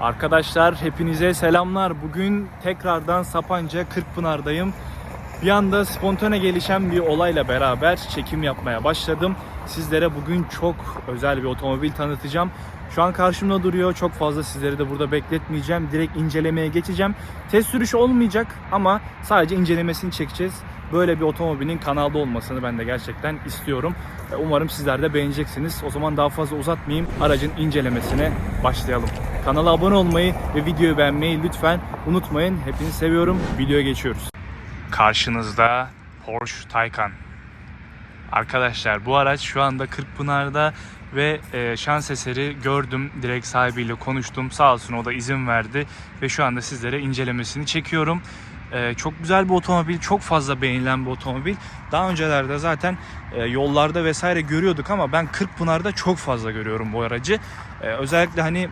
Arkadaşlar hepinize selamlar. Bugün tekrardan Sapanca Kırkpınar'dayım. Bir anda spontane gelişen bir olayla beraber çekim yapmaya başladım. Sizlere bugün çok özel bir otomobil tanıtacağım. Şu an karşımda duruyor. Çok fazla sizleri de burada bekletmeyeceğim. Direkt incelemeye geçeceğim. Test sürüşü olmayacak ama sadece incelemesini çekeceğiz. Böyle bir otomobilin kanalda olmasını ben de gerçekten istiyorum. Umarım sizler de beğeneceksiniz. O zaman daha fazla uzatmayayım. Aracın incelemesine başlayalım. Kanala abone olmayı ve videoyu beğenmeyi lütfen unutmayın. Hepinizi seviyorum. Videoya geçiyoruz. Karşınızda Porsche Taycan. Arkadaşlar bu araç şu anda Kırkpınar'da ve e, şans eseri gördüm. Direkt sahibiyle konuştum. Sağ olsun o da izin verdi ve şu anda sizlere incelemesini çekiyorum. E, çok güzel bir otomobil, çok fazla beğenilen bir otomobil. Daha öncelerde zaten e, yollarda vesaire görüyorduk ama ben Kırkpınar'da çok fazla görüyorum bu aracı. E, özellikle hani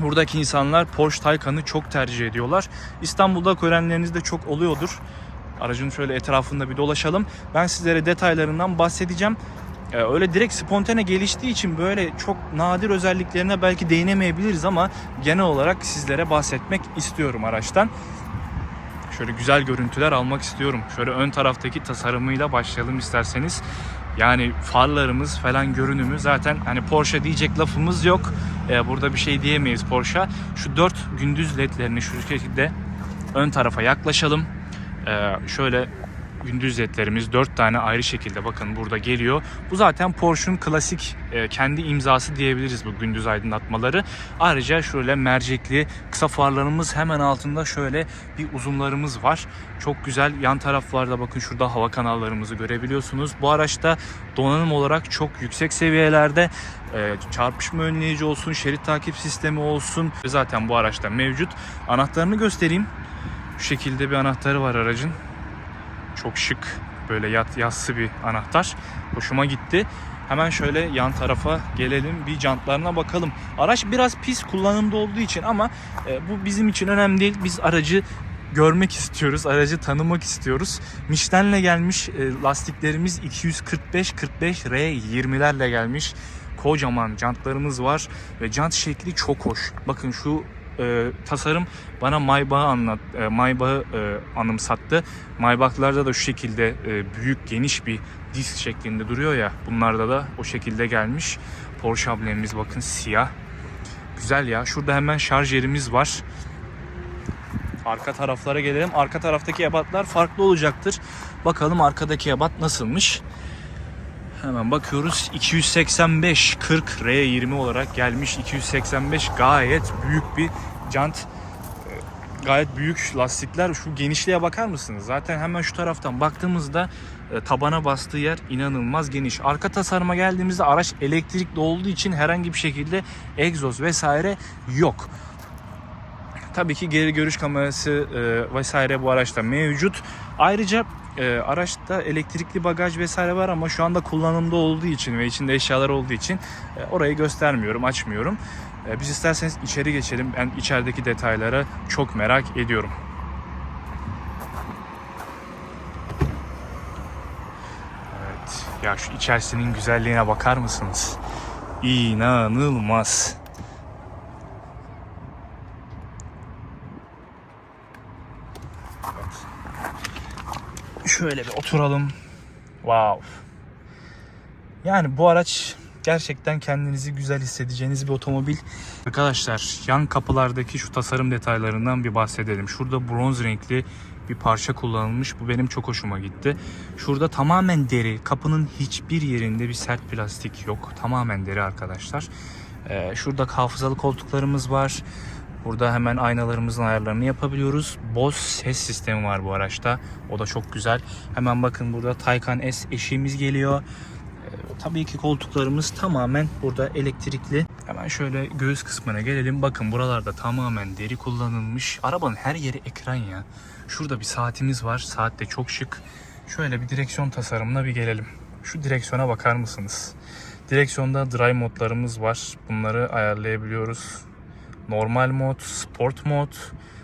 buradaki insanlar Porsche Taycan'ı çok tercih ediyorlar. İstanbul'da görenleriniz de çok oluyordur. Aracın şöyle etrafında bir dolaşalım. Ben sizlere detaylarından bahsedeceğim. Ee, öyle direkt spontane geliştiği için böyle çok nadir özelliklerine belki değinemeyebiliriz ama genel olarak sizlere bahsetmek istiyorum araçtan. Şöyle güzel görüntüler almak istiyorum. Şöyle ön taraftaki tasarımıyla başlayalım isterseniz. Yani farlarımız falan görünümü zaten hani Porsche diyecek lafımız yok. Ee, burada bir şey diyemeyiz Porsche. Şu dört gündüz ledlerini şu şekilde ön tarafa yaklaşalım. Ee, şöyle gündüz ledlerimiz dört tane ayrı şekilde bakın burada geliyor. Bu zaten Porsche'un klasik e, kendi imzası diyebiliriz bu gündüz aydınlatmaları. Ayrıca şöyle mercekli kısa farlarımız hemen altında şöyle bir uzunlarımız var. Çok güzel yan taraflarda bakın şurada hava kanallarımızı görebiliyorsunuz. Bu araçta donanım olarak çok yüksek seviyelerde e, çarpışma önleyici olsun, şerit takip sistemi olsun. Zaten bu araçta mevcut. Anahtarını göstereyim. Şu şekilde bir anahtarı var aracın. Çok şık böyle yat yassı bir anahtar. Hoşuma gitti. Hemen şöyle yan tarafa gelelim bir jantlarına bakalım. Araç biraz pis kullanımda olduğu için ama e, bu bizim için önemli değil. Biz aracı görmek istiyoruz. Aracı tanımak istiyoruz. Michelin'le gelmiş e, lastiklerimiz 245 45 R20'lerle gelmiş. Kocaman jantlarımız var ve jant şekli çok hoş. Bakın şu e, tasarım bana Maybach'ı anlat e, Maybach'ı e, anımsattı. Maybach'larda da şu şekilde e, büyük geniş bir disk şeklinde duruyor ya. Bunlarda da o şekilde gelmiş. Porsche amblemimiz bakın siyah. Güzel ya. Şurada hemen şarj yerimiz var. Arka taraflara gelelim. Arka taraftaki ebatlar farklı olacaktır. Bakalım arkadaki ebat nasılmış. Hemen bakıyoruz. 285 40 R20 olarak gelmiş. 285 gayet büyük bir jant. Ee, gayet büyük lastikler. Şu genişliğe bakar mısınız? Zaten hemen şu taraftan baktığımızda e, tabana bastığı yer inanılmaz geniş. Arka tasarıma geldiğimizde araç elektrikli olduğu için herhangi bir şekilde egzoz vesaire yok. Tabii ki geri görüş kamerası e, vesaire bu araçta mevcut. Ayrıca e, araçta elektrikli bagaj vesaire var ama şu anda kullanımda olduğu için ve içinde eşyalar olduğu için e, orayı göstermiyorum, açmıyorum. E, biz isterseniz içeri geçelim. Ben içerideki detaylara çok merak ediyorum. Evet, ya şu içerisinin güzelliğine bakar mısınız? İnanılmaz. Şöyle bir oturalım. Wow. Yani bu araç gerçekten kendinizi güzel hissedeceğiniz bir otomobil. Arkadaşlar yan kapılardaki şu tasarım detaylarından bir bahsedelim. Şurada bronz renkli bir parça kullanılmış. Bu benim çok hoşuma gitti. Şurada tamamen deri. Kapının hiçbir yerinde bir sert plastik yok. Tamamen deri arkadaşlar. Ee, şurada hafızalı koltuklarımız var. Burada hemen aynalarımızın ayarlarını yapabiliyoruz. Bose ses sistemi var bu araçta. O da çok güzel. Hemen bakın burada Taycan S eşiğimiz geliyor. Ee, tabii ki koltuklarımız tamamen burada elektrikli. Hemen şöyle göğüs kısmına gelelim. Bakın buralarda tamamen deri kullanılmış. Arabanın her yeri ekran ya. Şurada bir saatimiz var. Saat de çok şık. Şöyle bir direksiyon tasarımına bir gelelim. Şu direksiyona bakar mısınız? Direksiyonda drive modlarımız var. Bunları ayarlayabiliyoruz normal mod, sport mod,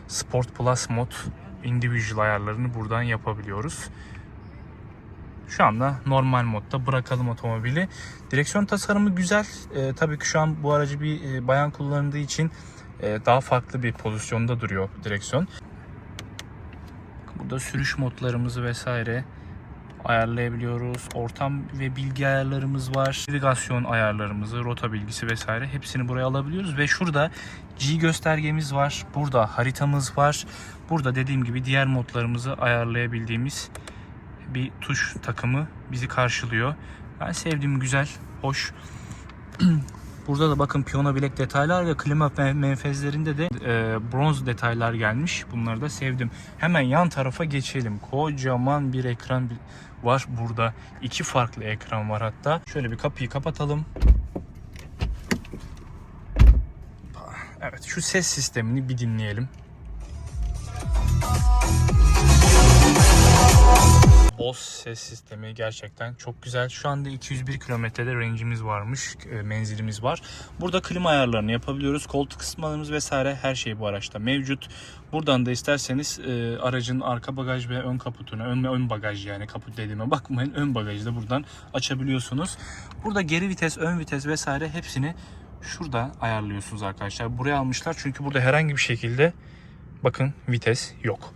sport plus mod individual ayarlarını buradan yapabiliyoruz. Şu anda normal modda bırakalım otomobili. Direksiyon tasarımı güzel. Ee, tabii ki şu an bu aracı bir e, bayan kullandığı için e, daha farklı bir pozisyonda duruyor direksiyon. Burada sürüş modlarımızı vesaire ayarlayabiliyoruz. Ortam ve bilgi ayarlarımız var. Navigasyon ayarlarımızı, rota bilgisi vesaire hepsini buraya alabiliyoruz. Ve şurada G göstergemiz var. Burada haritamız var. Burada dediğim gibi diğer modlarımızı ayarlayabildiğimiz bir tuş takımı bizi karşılıyor. Ben sevdiğim güzel, hoş. Burada da bakın piyano bilek detaylar ve klima me- menfezlerinde de e, bronz detaylar gelmiş. Bunları da sevdim. Hemen yan tarafa geçelim. Kocaman bir ekran var burada. İki farklı ekran var hatta. Şöyle bir kapıyı kapatalım. Evet şu ses sistemini bir dinleyelim. Bose ses sistemi gerçekten çok güzel. Şu anda 201 kilometrede range'imiz varmış, e, menzilimiz var. Burada klima ayarlarını yapabiliyoruz. Koltuk ısıtmalarımız vesaire her şey bu araçta mevcut. Buradan da isterseniz e, aracın arka bagaj ve ön kaputunu, ön, ön bagaj yani kaput dediğime bakmayın. Ön bagajı da buradan açabiliyorsunuz. Burada geri vites, ön vites vesaire hepsini şurada ayarlıyorsunuz arkadaşlar. Buraya almışlar çünkü burada herhangi bir şekilde bakın vites yok.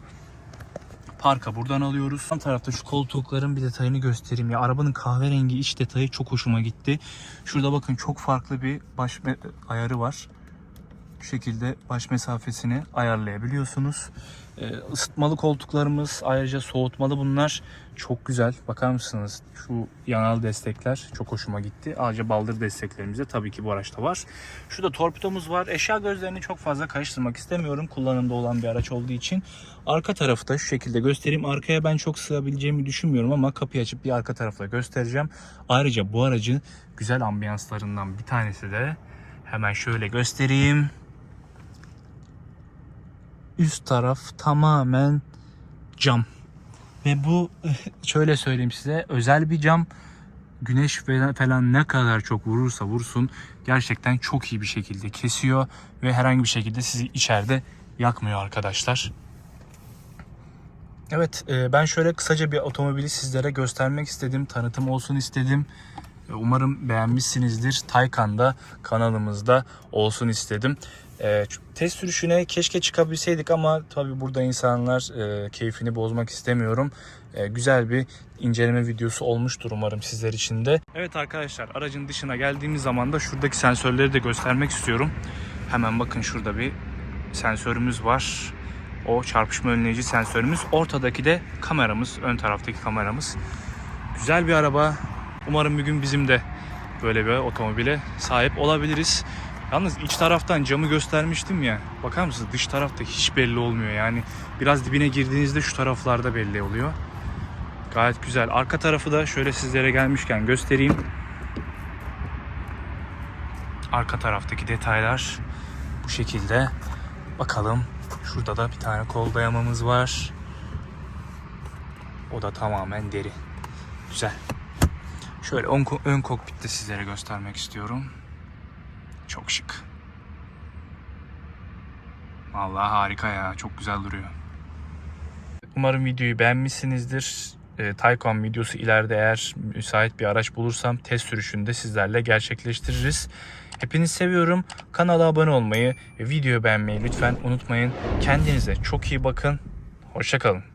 Parka buradan alıyoruz. Yan tarafta şu koltukların bir detayını göstereyim. Ya arabanın kahverengi iç detayı çok hoşuma gitti. Şurada bakın çok farklı bir baş ayarı var. Şekilde baş mesafesini ayarlayabiliyorsunuz. Ee, ısıtmalı koltuklarımız ayrıca soğutmalı bunlar. Çok güzel. Bakar mısınız? Şu yanal destekler çok hoşuma gitti. Ayrıca baldır desteklerimiz de tabii ki bu araçta var. Şurada torpidomuz var. Eşya gözlerini çok fazla karıştırmak istemiyorum. Kullanımda olan bir araç olduğu için. Arka tarafı da şu şekilde göstereyim. Arkaya ben çok sığabileceğimi düşünmüyorum ama kapıyı açıp bir arka tarafta göstereceğim. Ayrıca bu aracın güzel ambiyanslarından bir tanesi de hemen şöyle göstereyim. Üst taraf tamamen cam. Ve bu şöyle söyleyeyim size özel bir cam. Güneş falan- ne kadar çok vurursa vursun gerçekten çok iyi bir şekilde kesiyor ve herhangi bir şekilde sizi içeride yakmıyor arkadaşlar. Evet e, ben şöyle kısaca bir otomobili sizlere göstermek istedim. Tanıtım olsun istedim. Umarım beğenmişsinizdir. Taycan da kanalımızda olsun istedim. E, test sürüşüne keşke çıkabilseydik ama tabii burada insanlar e, keyfini bozmak istemiyorum. E, güzel bir inceleme videosu olmuştur umarım sizler için de. Evet arkadaşlar aracın dışına geldiğimiz zaman da şuradaki sensörleri de göstermek istiyorum. Hemen bakın şurada bir sensörümüz var. O çarpışma önleyici sensörümüz. Ortadaki de kameramız, ön taraftaki kameramız. Güzel bir araba. Umarım bir gün bizim de böyle bir otomobile sahip olabiliriz. Yalnız iç taraftan camı göstermiştim ya. Bakar mısınız dış tarafta hiç belli olmuyor. Yani biraz dibine girdiğinizde şu taraflarda belli oluyor. Gayet güzel. Arka tarafı da şöyle sizlere gelmişken göstereyim. Arka taraftaki detaylar bu şekilde. Bakalım. Şurada da bir tane kol dayamamız var. O da tamamen deri. Güzel. Şöyle ön, ön kokpitte sizlere göstermek istiyorum. Çok şık. Vallahi harika ya. Çok güzel duruyor. Umarım videoyu beğenmişsinizdir. E, Taycan videosu ileride eğer müsait bir araç bulursam test sürüşünü de sizlerle gerçekleştiririz. Hepinizi seviyorum. Kanala abone olmayı ve videoyu beğenmeyi lütfen unutmayın. Kendinize çok iyi bakın. Hoşçakalın.